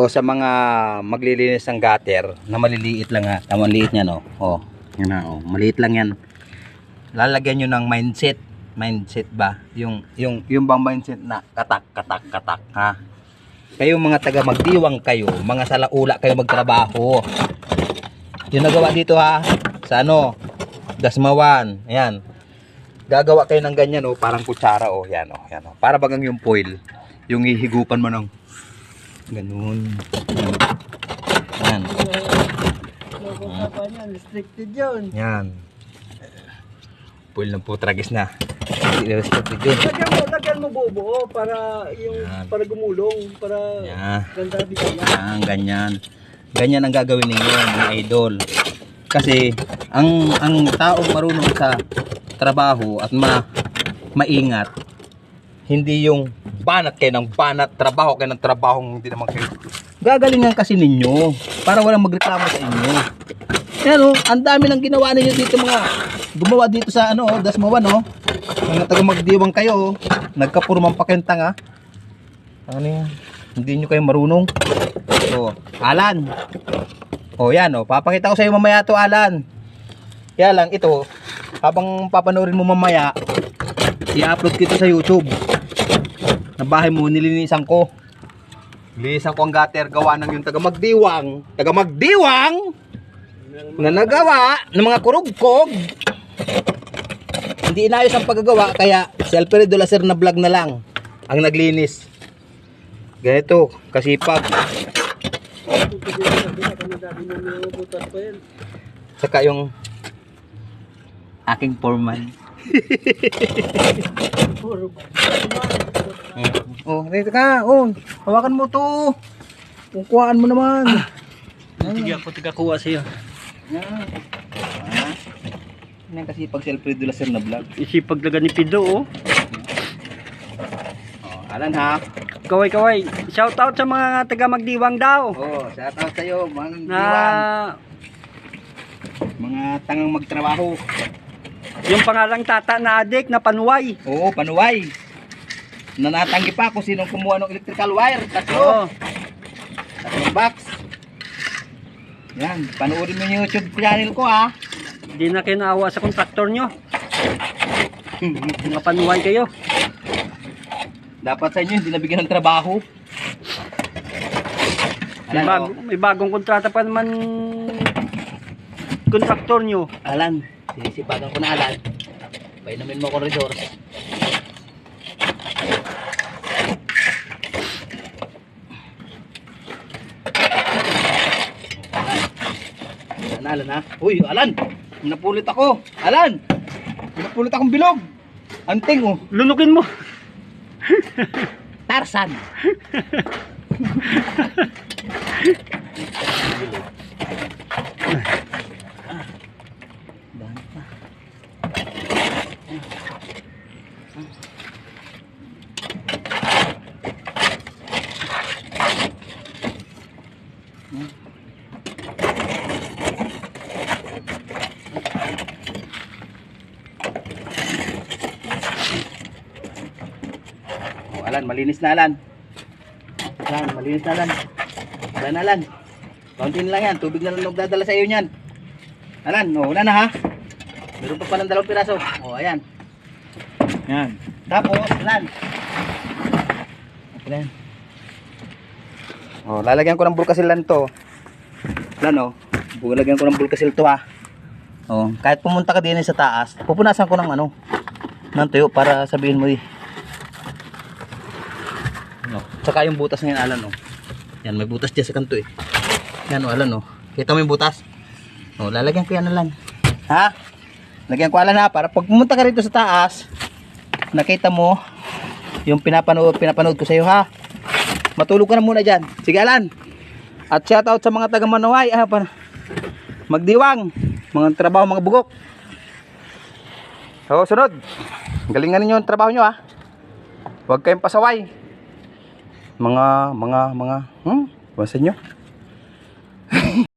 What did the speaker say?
O sa mga maglilinis ng gutter na maliliit lang ha. Tama liit niya no. O, yan na o. Maliit lang yan. Lalagyan nyo ng mindset. Mindset ba? Yung yung yung bang mindset na katak katak katak ha. Kayo mga taga magdiwang kayo, mga salaula kayo magtrabaho. Yung nagawa dito ha, sa ano, Dasmawan, ayan. Gagawa kayo ng ganyan oh, parang kutsara oh, yan oh, yan oh. Para bagang yung foil, yung ihigupan mo ng ganun. Yan. Pag-usapan yan, restricted yun. Yan. Foil ng putragis na. Hindi restricted yun. Lagyan mo, lagyan mo buo para yung Yan. para gumulong, para Yan. ganda bigyan. Yan, ganyan. Ganyan ang gagawin ninyo, mga idol. Kasi ang ang taong marunong sa trabaho at ma maingat hindi yung banat kayo ng banat, trabaho kayo ng trabaho, hindi naman kayo. Gagalingan kasi ninyo para walang magreklamo sa inyo. Oh, ang dami ng ginawa ninyo dito mga gumawa dito sa ano, oh, Dasmawan oh. Mga taga magdiwang kayo oh. Nagkapurumang pa kayong tanga. Ano yan? Hindi nyo kayo marunong. Oh, Alan. Oh, yan oh. Papakita ko sa iyo mamaya to, Alan. Kaya lang ito, habang papanoorin mo mamaya, i-upload ko ito sa YouTube. Na bahay mo nilinisan ko. Linisan ko ang gutter gawa ng yung taga Magdiwang, taga Magdiwang na nagawa ng mga kurugkog. Hindi inayos ang paggagawa kaya si Alfredo Lacer na vlog na lang ang naglinis. Ganito, kasipag. Saka yung aking foreman. Oh, dito ka. Oh, hawakan mo to. Kukuhaan mo naman. Sige ako tigakuha sa'yo. Yan. Ah. Yan kasi pag si Alfredo Lacer na vlog. Isipag laga ni Pido oh. Oh, alan ha. Kaway kaway. Shout out sa mga taga Magdiwang daw. Oh, shout out sa iyo, mga Na diwang, mga tangang magtrabaho. yung pangalang tata na adik na panuway. Oo, panuway. Nanatanggi pa kung sinong kumuha ng electrical wire. Tatlo. Oo. Tatlong box. Yan, panoorin mo yung YouTube channel ko ha. Hindi na kinaawa sa kontraktor nyo. Mga panuway kayo. Dapat sa inyo, hindi nabigyan ng trabaho. May, Alan, bag, oh. may bagong kontrata pa naman kontraktor nyo. Alan, sinisipagan ko na Alan. Painumin mo corridor. Alan, Alan ha. Uy, Alan! Napulit ako. Alan! Napulit akong bilog. Anting oh. Lunukin mo. Tarsan. Alan, malinis na Alan. Alan, malinis na Alan. Alan, Alan. Kaunti na lang yan. Tubig na lang magdadala sa iyo niyan. Alan, oh, wala na ha. Meron pa palang dalawang piraso. Oh, ayan. Yan. Tapos, Alan. Ayan. Oh, lalagyan ko ng bulkasilan to. Alan, oh. Lalagyan ko ng bulkasil to ha. Oh, kahit pumunta ka din sa taas, pupunasan ko ng ano, ng tuyo para sabihin mo eh, No. Tsaka yung butas ngayon, Alan, no. Yan, may butas dyan sa kanto, eh. Yan, oh, Alan, no. Kita mo yung butas? Oh, lalagyan ko yan, Alan. Ha? Lagyan ko, Alan, ha. Para pag pumunta ka rito sa taas, nakita mo yung pinapanood, pinapanood ko sa iyo, ha. Matulog ka na muna dyan. Sige, Alan. At shout out sa mga taga Manaway, ah, para magdiwang, mga trabaho, mga bugok. So, sunod. Galingan ninyo ang trabaho nyo, ha. Huwag kayong pasaway mga mga mga hmm? Pansin nyo?